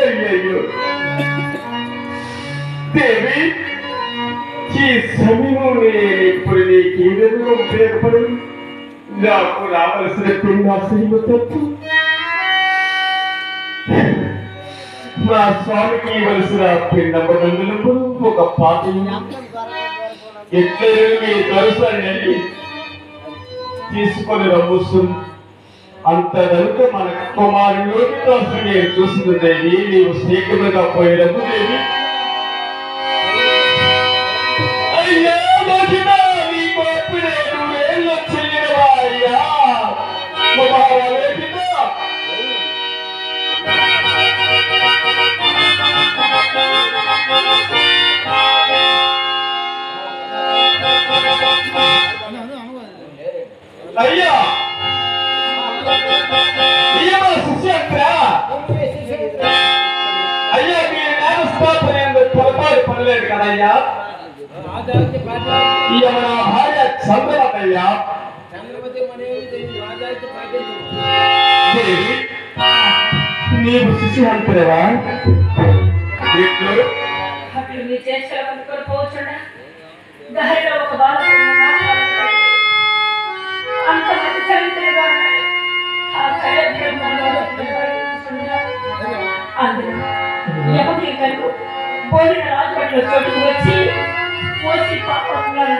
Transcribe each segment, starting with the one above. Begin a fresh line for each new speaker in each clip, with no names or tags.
అయ్యయ్యో. దేవి ఈ సమయం నేను ఇప్పుడు నీకు ఈ విధంగా ఉపయోగపడి నాకు రావాల్సిన పిండాశ్రమ తప్పు మా స్వామికి ఇవ్వలసిన పిండమ్మ ఒక పాత. ఎట్లయినా మీ దర్శనాన్ని తీసుకొని రమ్ముస్తుంది అంతవరకు మన కుమారుడు దాసు నేను చూసిన దేవి నీవు శీఘ్రంగా పోయినప్పుడు దేవి అయ్యా అయ్యా మీ నేరస్థాపన పొరపాటు పడలేదు కదయ్యా ఈయన నా భార్య చంద్రమతయ్యా నీవు శిశుహంతులేవా
మీ చేష్టలు పోవచ్చుండా దారిలో ఒక బాలకుడు యమకి కనుక పోలిన రాజుపట్ల చోటుకు వచ్చి పోసి పాపములను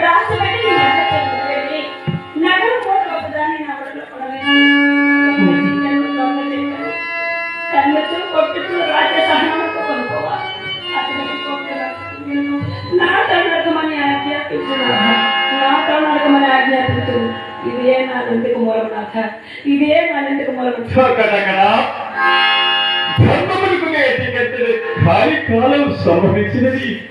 రాజుపట్టి నీ ఎంత చదువుకుని నగరం కోట ఒకదాన్ని నా ఒడిలో కన్నుచు కొట్టుచు రాజ్య కొనుక్కోవాలి. నా తనకమని నా తనకమని ఆజ్ఞాపించు ఇది నా నందుకు మూలం నాథ ఇదే నా నందుకు మూలం
కదా కార్యకాలం సంభవించినది.